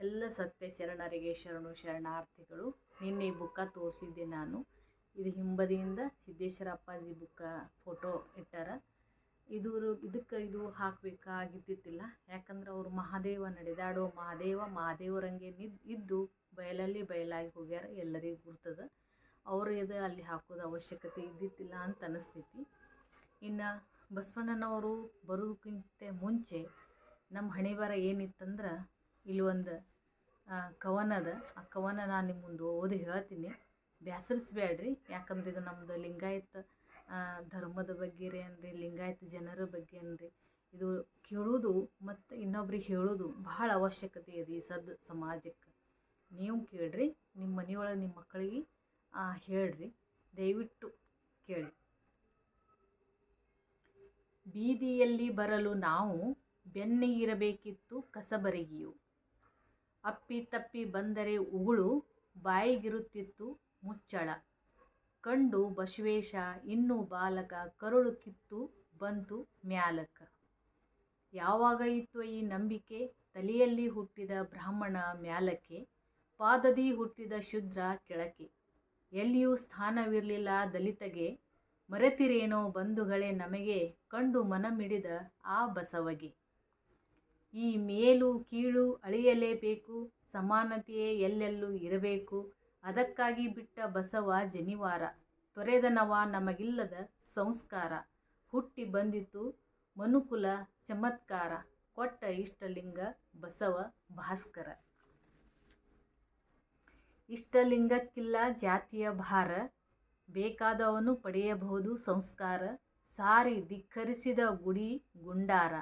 ಎಲ್ಲ ಸತ್ಯ ಶರಣರಿಗೆ ಶರಣು ಶರಣಾರ್ಥಿಗಳು. ನಿನ್ನೆ ಈ ಬುಕ್ಕ ತೋರಿಸಿದ್ದೆ ನಾನು. ಇದು ಹಿಂಬದಿಯಿಂದ ಸಿದ್ದೇಶ್ವರ ಅಪ್ಪಾಜಿ ಬುಕ್ಕ ಫೋಟೋ ಇಟ್ಟಾರ. ಇದು ಇದಕ್ಕೆ ಇದು ಹಾಕಬೇಕಾಗಿದ್ದಿತ್ತಿಲ್ಲ ಯಾಕಂದ್ರೆ ಅವರು ಮಹಾದೇವ ನಡೆದಾಡೋ ಮಹಾದೇವ, ಮಹಾದೇವರಂಗೆ ನಿದ್, ಇದ್ದು ಬಯಲಲ್ಲಿ ಬಯಲಾಗಿ ಹೋಗ್ಯಾರ, ಎಲ್ಲರಿಗೂ ಗುರ್ತದ. ಅವರು ಇದು ಅಲ್ಲಿ ಹಾಕೋದು ಅವಶ್ಯಕತೆ ಇದ್ದಿತ್ತಿಲ್ಲ ಅಂತ ಅನಿಸ್ತೈತಿ. ಇನ್ನು ಬಸವಣ್ಣನವರು ಬರೋದಕ್ಕಿಂತ ಮುಂಚೆ ನಮ್ಮ ಹಣೆಬರ ಏನಿತ್ತಂದ್ರೆ, ಇಲ್ಲಿ ಒಂದು ಕವನದ, ಆ ಕವನ ನಾನು ನಿಮ್ಮ ಓದಿ ಹೇಳ್ತೀನಿ. ಬೇಸರಿಸ್ಬೇಡ್ರಿ ಯಾಕಂದ್ರೆ ಇದು ನಮ್ಮದು ಲಿಂಗಾಯತ ಧರ್ಮದ ಬಗ್ಗೆ ರೀ ಅನ್ರಿ ಲಿಂಗಾಯತ ಜನರ ಬಗ್ಗೆ ಅನ್ರಿ ಇದು ಕೇಳೋದು ಮತ್ತು ಇನ್ನೊಬ್ರಿಗೆ ಹೇಳೋದು ಬಹಳ ಅವಶ್ಯಕತೆ ಇದೆ ಈ ಸದ್ ಸಮಾಜಕ್ಕೆ. ನೀವು ಕೇಳ್ರಿ ನಿಮ್ಮ ಮನೆಯೊಳಗೆ ನಿಮ್ಮ ಮಕ್ಕಳಿಗೆ ಹೇಳ್ರಿ. ದಯವಿಟ್ಟು ಕೇಳಿ. ಬೀದಿಯಲ್ಲಿ ಬರಲು ನಾವು ಬೆನ್ನಿಗಿರಬೇಕಿತ್ತು ಕಸಬರಗಿಯು. ಅಪ್ಪಿ ತಪ್ಪಿ ಬಂದರೆ ಉಗುಳು ಬಾಯಿಗಿರುತ್ತಿತ್ತು ಮುಚ್ಚಳ. ಕಂಡು ಬಸವೇಶ, ಇನ್ನೂ ಬಾಲಕ ಕರುಳು ಕಿತ್ತು ಬಂತು ಮ್ಯಾಲಕ. ಯಾವಾಗ ಇತ್ತು ಈ ನಂಬಿಕೆ? ತಲೆಯಲ್ಲಿ ಹುಟ್ಟಿದ ಬ್ರಾಹ್ಮಣ ಮ್ಯಾಲಕ್ಕೆ, ಪಾದದಿ ಹುಟ್ಟಿದ ಶುದ್ರ ಕೆಳಕೆ ಎಲ್ಲಿಯೂ ಸ್ಥಾನವಿರಲಿಲ್ಲ ದಲಿತಗೆ. ಮರೆತಿರೇನೋ ಬಂಧುಗಳೇ ನಮಗೆ, ಕಂಡು ಮನಮಿಡಿದ ಆ ಬಸವಗೆ. ಈ ಮೇಲು ಕೀಳು ಅಳಿಯಲೇಬೇಕು, ಸಮಾನತೆಯೇ ಎಲ್ಲೆಲ್ಲೂ ಇರಬೇಕು. ಅದಕ್ಕಾಗಿ ಬಿಟ್ಟ ಬಸವ ಜನಿವಾರ, ತೊರೆದನವ ನಮಗಿಲ್ಲದ ಸಂಸ್ಕಾರ. ಹುಟ್ಟಿ ಬಂದಿತು ಮನುಕುಲ ಚಮತ್ಕಾರ, ಕೊಟ್ಟ ಇಷ್ಟಲಿಂಗ ಬಸವ ಭಾಸ್ಕರ. ಇಷ್ಟಲಿಂಗಕ್ಕಿಲ್ಲ ಜಾತಿಯ ಭಾರ, ಬೇಕಾದವನು ಪಡೆಯಬಹುದು ಸಂಸ್ಕಾರ. ಸಾರಿ ಧಿಕ್ಕರಿಸಿದ ಗುಡಿ ಗುಂಡಾರ.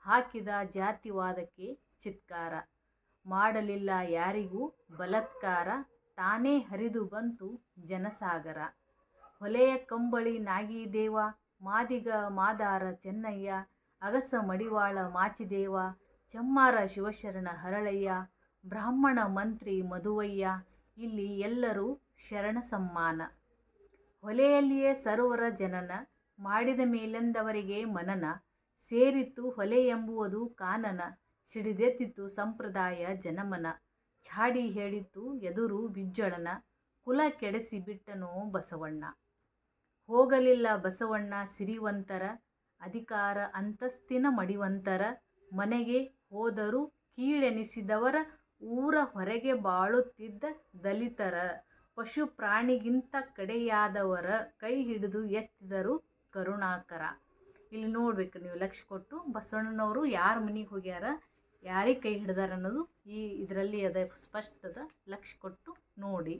ಹಾಕಿದ ಜಾತಿವಾದಕ್ಕೆ ಚಿತ್ಕಾರ. ಮಾಡಲಿಲ್ಲ ಯಾರಿಗೂ ಬಲತ್ಕಾರ, ತಾನೇ ಹರಿದು ಬಂತು ಜನಸಾಗರ. ಹೊಲೆಯ ಕಂಬಳಿ ನಾಗಿದೇವ, ಮಾದಿಗ ಮಾದಾರ ಚೆನ್ನಯ್ಯ, ಅಗಸ ಮಡಿವಾಳ ಮಾಚಿದೇವ, ಚಮ್ಮಾರ ಶಿವಶರಣ ಹರಳಯ್ಯ, ಬ್ರಾಹ್ಮಣ ಮಂತ್ರಿ ಮಧುವಯ್ಯ ಇಲ್ಲಿ ಎಲ್ಲರೂ ಶರಣ ಸಮ್ಮಾನ. ಹೊಲೆಯಲ್ಲಿಯೇ ಸರೋವರ ಜನನ, ಮಾಡಿದ ಮೇಲೆಂದವರಿಗೆ ಮನನ ಸೇರಿತು ಹೊಲೆ ಎಂಬುವುದು ಕಾನನ. ಸಿಡಿದೆತ್ತಿತ್ತು ಸಂಪ್ರದಾಯ ಜನಮನ. ಛಾಡಿ ಹೇಳಿತ್ತು ಎದುರು ಬಿಜ್ಜಳನ. ಕುಲ ಕೆಡಿಸಿ ಬಿಟ್ಟನೋ ಬಸವಣ್ಣ. ಹೋಗಲಿಲ್ಲ ಬಸವಣ್ಣ ಸಿರಿವಂತರ. ಅಧಿಕಾರ ಅಂತಸ್ತಿನ ಮಡಿವಂತರ. ಮನೆಗೆ ಹೋದರೂ ಕೀಳೆನಿಸಿದವರ ಊರ ಹೊರಗೆ ಬಾಳುತ್ತಿದ್ದ ದಲಿತರ. ಪಶು ಪ್ರಾಣಿಗಿಂತ ಕಡೆಯಾದವರ ಕೈ ಹಿಡಿದು ಎತ್ತಿದರು ಕರುಣಾಕರ. ಇಲ್ಲಿ ನೋಡ್ಬೇಕು ನೀವು ಲಕ್ಷ್ಯ ಕೊಟ್ಟು ಬಸವಣ್ಣನವರು ಯಾರ ಮನೆಗೆ ಹೋಗ್ಯಾರ, ಯಾರಿಗೆ ಕೈ ಹಿಡ್ದಾರ ಅನ್ನೋದು ಈ ಇದರಲ್ಲಿ ಅದ ಸ್ಪಷ್ಟದ ಲಕ್ಷ್ಯ ಕೊಟ್ಟು ನೋಡಿ.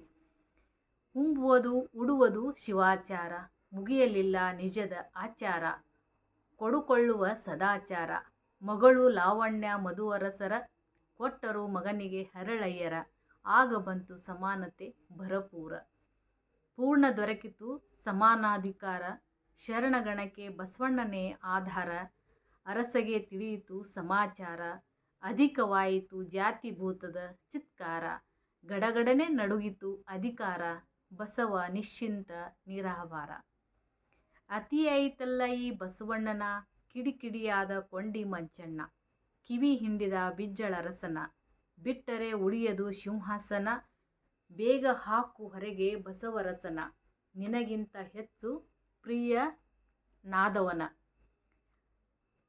ಉಂಬುವುದು, ಉಡುವುದು ಶಿವಾಚಾರ, ಮುಗಿಯಲಿಲ್ಲ ನಿಜದ ಆಚಾರ, ಕೊಡುಕೊಳ್ಳುವ ಸದಾಚಾರ. ಮಗಳು ಲಾವಣ್ಯ ಮಧುವರಸರ ಕೊಟ್ಟರು ಮಗನಿಗೆ ಹರಳಯ್ಯರ, ಆಗ ಬಂತು ಸಮಾನತೆ ಭರಪೂರ. ಪೂರ್ಣ ದೊರಕಿತು ಸಮಾನಾಧಿಕಾರ. ಶರಣಗಣಕ್ಕೆ ಬಸವಣ್ಣನೇ ಆಧಾರ. ಅರಸಗೆ ತಿಳಿಯಿತು ಸಮಾಚಾರ. ಅಧಿಕವಾಯಿತು ಜಾತಿಭೂತದ ಚಿತ್ಕಾರ. ಗಡಗಡನೆ ನಡುಗಿತು ಅಧಿಕಾರ. ಬಸವ ನಿಶ್ಚಿಂತ ನಿರಾಹಾರ. ಅತಿಯಾಯಿತಲ್ಲ ಈ ಬಸವಣ್ಣನ ಕಿಡಿಕಿಡಿಯಾದ ಕೊಂಡಿ ಮಂಚಣ್ಣ. ಕಿವಿ ಹಿಂಡಿದ ಬಿಜ್ಜಳರಸನ ಬಿಟ್ಟರೆ ಉಳಿಯದು ಸಿಂಹಾಸನ. ಬೇಗ ಹಾಕು ಹೊರಗೆ ಬಸವರಸನ ನಿನಗಿಂತ ಹೆಚ್ಚು ಪ್ರಿಯ ನಾದವನ.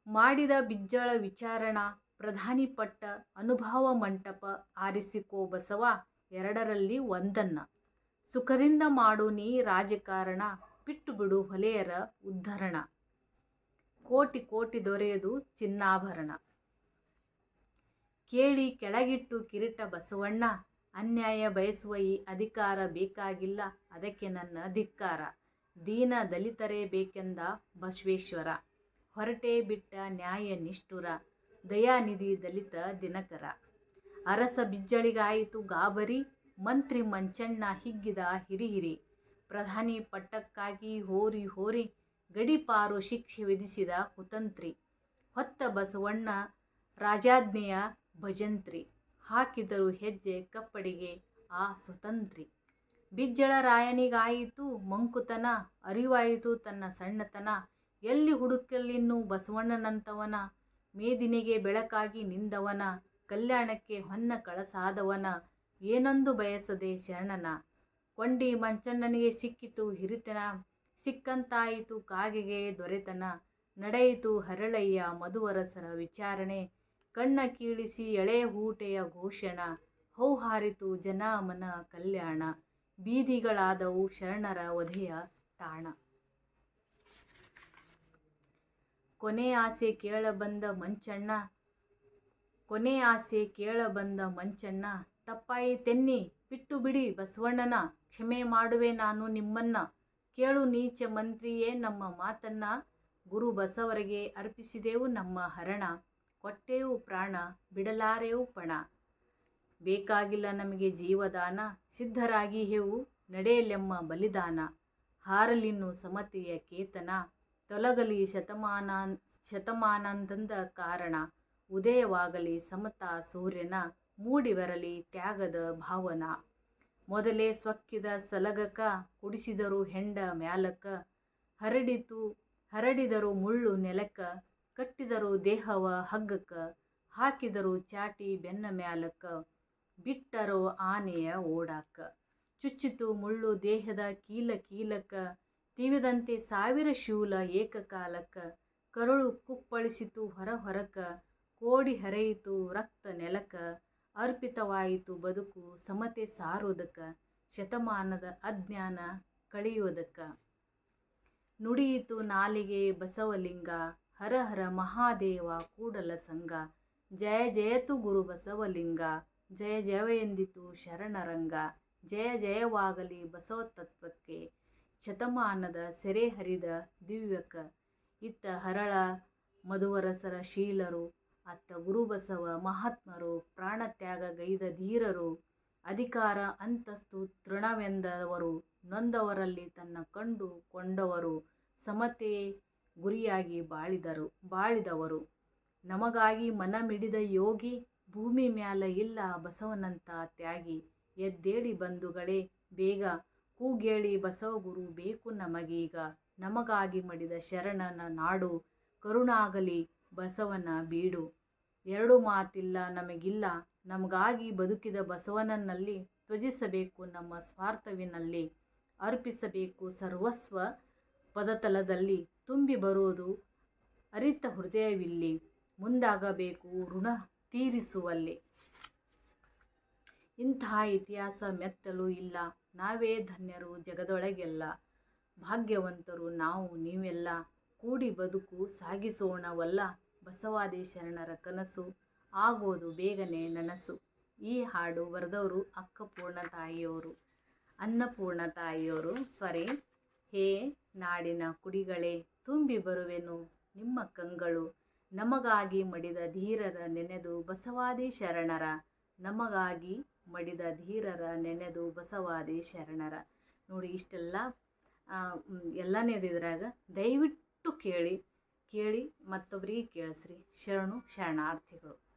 ಮಾಡಿದ ಬಿಜ್ಜಳ ವಿಚಾರಣ, ಪ್ರಧಾನಿ ಪಟ್ಟ ಅನುಭವ ಮಂಟಪ ಆರಿಸಿಕೋ ಬಸವ ಎರಡರಲ್ಲಿ ಒಂದನ್ನ. ಸುಖದಿಂದ ಮಾಡು ನೀ ರಾಜಕಾರಣ, ಬಿಟ್ಟು ಬಿಡು ಹೊಲೆಯರ ಉದ್ಧರಣ. ಕೋಟಿ ಕೋಟಿ ದೊರೆಯದು ಚಿನ್ನಾಭರಣ. ಕೇಳಿ ಕೆಳಗಿಟ್ಟು ಕಿರೀಟ ಬಸವಣ್ಣ, ಅನ್ಯಾಯ ಬಯಸುವ ಈ ಅಧಿಕಾರ ಬೇಕಾಗಿಲ್ಲ, ಅದಕ್ಕೆ ನನ್ನ ಧಿಕ್ಕಾರ. ದೀನ ದಲಿತರೇ ಬೇಕೆಂದ ಬಸವೇಶ್ವರ. ಹೊರಟೇ ಬಿಟ್ಟ ನ್ಯಾಯ ನಿಷ್ಠುರ, ದಯಾನಿಧಿ ದಲಿತ ದಿನಕರ. ಅರಸ ಬಿಜ್ಜಳಿಗಾಯಿತು ಗಾಬರಿ, ಮಂತ್ರಿ ಮಂಚಣ್ಣ ಹಿಗ್ಗಿದ ಹಿರಿಹಿರಿ. ಪ್ರಧಾನಿ ಪಟ್ಟಕ್ಕಾಗಿ ಹೋರಿ ಹೋರಿ ಗಡಿಪಾರು ಶಿಕ್ಷೆ ವಿಧಿಸಿದ ಕುತಂತ್ರಿ. ಹೊತ್ತ ಬಸವಣ್ಣ, ರಾಜಾಜ್ಞೆಯ ಭಜಂತ್ರಿ. ಹಾಕಿದರು ಹೆಜ್ಜೆ ಕಪ್ಪಡಿಗೆ ಆ ಸ್ವತಂತ್ರಿ. ಬಿಜ್ಜಳ ರಾಯನಿಗಾಯಿತು, ಮಂಕುತನ ಅರಿವಾಯಿತು ತನ್ನ ಸಣ್ಣತನ. ಎಲ್ಲಿ ಹುಡುಕಲಿನ್ನು ಬಸವಣ್ಣನಂತವನ? ಮೇದಿನಿಗೆ ಬೆಳಕಾಗಿ ನಿಂದವನ? ಕಲ್ಯಾಣಕ್ಕೆ ಹೊನ್ನ ಕಳಸಾದವನ? ಏನೊಂದು ಬಯಸದೆ ಶರಣನ? ಕೊಂಡಿ ಮಂಚಣ್ಣನಿಗೆ ಸಿಕ್ಕಿತು ಹಿರಿತನ. ಸಿಕ್ಕಂತಾಯಿತು ಕಾಗೆಗೆ ದೊರೆತನ. ನಡೆಯಿತು ಹರಳಯ್ಯ ಮಧುವರಸರ ವಿಚಾರಣೆ. ಕಣ್ಣ ಕೀಳಿಸಿ ಎಳೆ ಊಟೆಯ ಘೋಷಣ. ಹೌಹಾರಿತು ಜನ ಮನ ಕಲ್ಯಾಣ. ಬೀದಿಗಳಾದವು ಶರಣರ ವಧೆಯ ತಾಣ. ಕೊನೆ ಆಸೆ ಕೇಳಬಂದ ಮಂಚಣ್ಣ, ಕೊನೆ ಆಸೆ ಕೇಳಬಂದ ಮಂಚಣ್ಣ, ತಪ್ಪಾಯಿ ತೆನ್ನಿ, ಬಿಟ್ಟು ಬಿಡಿ ಬಸವಣ್ಣನ, ಕ್ಷಮೆ ಮಾಡುವೆ ನಾನು ನಿಮ್ಮನ್ನ. ಕೇಳು ನೀಚ ಮಂತ್ರಿಯೇ ನಮ್ಮ ಮಾತನ್ನ. ಗುರು ಬಸವರಿಗೆ ಅರ್ಪಿಸಿದೆವು ನಮ್ಮ ಹರಣ. ಕೊಟ್ಟೆವು ಪ್ರಾಣ, ಬಿಡಲಾರೆವು ಪಣ. ಬೇಕಾಗಿಲ್ಲ ನಮಗೆ ಜೀವದಾನ, ಸಿದ್ಧರಾಗಿ ಹೇವು ನಡೆಯಲೆಮ್ಮ ಬಲಿದಾನ. ಹಾರಲಿನ್ನು ಸಮತೆಯ ಕೇತನ, ತೊಲಗಲಿ ಶತಮಾನ, ಶತಮಾನಂದಂದ ಕಾರಣ. ಉದಯವಾಗಲಿ ಸಮತಾ ಸೂರ್ಯನ ಮೂಡಿ ಬರಲಿ ತ್ಯಾಗದ ಭಾವನ. ಮೊದಲೇ ಸೊಕ್ಕಿದ ಸಲಗಕ, ಕುಡಿಸಿದರು ಹೆಂಡ ಮ್ಯಾಲಕ. ಹರಡಿತು, ಹರಡಿದರು ಮುಳ್ಳು ನೆಲಕ. ಕಟ್ಟಿದರು ದೇಹವ ಹಗ್ಗಕ. ಹಾಕಿದರು ಚಾಟಿ ಬೆನ್ನ ಮ್ಯಾಲಕ್ಕ ಬಿಟ್ಟರೋ ಆನೆಯ ಓಡಾಕ. ಚುಚ್ಚಿತು ಮುಳ್ಳು ದೇಹದ ಕೀಲ ಕೀಲಕ, ತಿವಿದಂತೆ ಸಾವಿರ ಶೂಲ ಏಕಕಾಲಕ. ಕರುಳು ಕುಪ್ಪಳಿಸಿತು ಹೊರ ಹೊರಕ, ಕೋಡಿ ಹರಿಯಿತು ರಕ್ತ ನೆಲಕ. ಅರ್ಪಿತವಾಯಿತು ಬದುಕು ಸಮತೆ ಸಾರೋದಕ, ಶತಮಾನದ ಅಜ್ಞಾನ ಕಳೆಯೋದಕ್ಕ ನುಡಿಯಿತು ನಾಲಿಗೆ ಬಸವಲಿಂಗ, ಹರ ಹರ ಮಹಾದೇವ ಕೂಡಲ ಸಂಗ. ಜಯ ಜಯತು ಗುರು ಬಸವಲಿಂಗ. ಜಯ ಜಯವೆಂದಿತು ಶರಣರಂಗ. ಜಯ ಜಯವಾಗಲಿ ಬಸವ ತತ್ವಕ್ಕೆ ಶತಮಾನದ ಸೆರೆ ಹರಿದ ದಿವ್ಯಕ. ಇತ್ತ ಹರಳ ಮಧುವರಸರ ಶೀಲರು. ಅತ್ತ ಗುರುಬಸವ ಮಹಾತ್ಮರು. ಪ್ರಾಣತ್ಯಾಗ ಗೈದ ಧೀರರು. ಅಧಿಕಾರ ಅಂತಸ್ತು ತೃಣವೆಂದವರು. ನೊಂದವರಲ್ಲಿ ತನ್ನ ಕಂಡು ಕೊಂಡವರು. ಸಮತೆ ಗುರಿಯಾಗಿ ಬಾಳಿದರು, ಬಾಳಿದವರು. ನಮಗಾಗಿ ಮನಮಿಡಿದ ಯೋಗಿ ಭೂಮಿ ಮ್ಯಾಲ ಇಲ್ಲ ಬಸವನಂತ ತ್ಯಾಗಿ, ಎದ್ದೇಳಿ ಬಂಧುಗಳೇ, ಬೇಗ ಕೂಗೇಳಿ ಬಸವಗುರು ಬೇಕು ನಮಗೀಗ, ನಮಗಾಗಿ ಮಡಿದ ಶರಣನ ನಾಡು, ಕರುಣಾಗಲಿ ಬಸವನ ಬೀಡು. ಎರಡು ಮಾತಿಲ್ಲ ನಮಗಿಲ್ಲ, ನಮಗಾಗಿ ಬದುಕಿದ ಬಸವನನ್ನಲ್ಲಿ ತ್ವಜಿಸಬೇಕು ನಮ್ಮ ಸ್ವಾರ್ಥವಿನಲ್ಲಿ, ಅರ್ಪಿಸಬೇಕು ಸರ್ವಸ್ವ ಪದತಲದಲ್ಲಿ ತುಂಬಿ ಬರುವುದು ಅರಿತ ಹೃದಯವಿಲ್ಲಿ, ಮುಂದಾಗಬೇಕು ಋಣ ತೀರಿಸುವಲ್ಲಿ. ಇಂತಹ ಇತಿಹಾಸ ಮೆತ್ತಲು ಇಲ್ಲ. ನಾವೇ ಧನ್ಯರು, ಜಗದೊಳಗೆಲ್ಲ. ಭಾಗ್ಯವಂತರು ನಾವು, ನೀವೆಲ್ಲ. ಕೂಡಿ ಬದುಕು ಸಾಗಿಸೋಣವಲ್ಲ. ಬಸವಾದಿ ಶರಣರ ಕನಸು, ಆಗೋದು ಬೇಗನೆ ನನಸು. ಈ ಹಾಡು ಬರೆದವರು ಅಕ್ಕಪೂರ್ಣ ತಾಯಿಯವರು. ಅನ್ನಪೂರ್ಣ ತಾಯಿಯವರು ಸಾರಿ ಹೇ ನಾಡಿನ ಕುಡಿಗಳೇ ತುಂಬಿ ಬರುವೆನು ನಿಮ್ಮ ಕಂಗಳು. ನಮಗಾಗಿ ಮಡಿದ ಧೀರರ ನೆನೆದು ಬಸವಾದಿ ಶರಣರ. ನಮಗಾಗಿ ಮಡಿದ ಧೀರರ ನೆನೆದು ಬಸವಾದಿ ಶರಣರ. ನೋಡಿ ಇಷ್ಟೆಲ್ಲ ಎಲ್ಲನೇದಿದ್ರಾಗ ದಯವಿಟ್ಟು ಕೇಳಿ ಕೇಳಿ ಮತ್ತೊಬ್ಬರಿಗೆ ಕೇಳಿಸ್ರಿ. ಶರಣು ಶರಣಾರ್ಥಿಗಳು.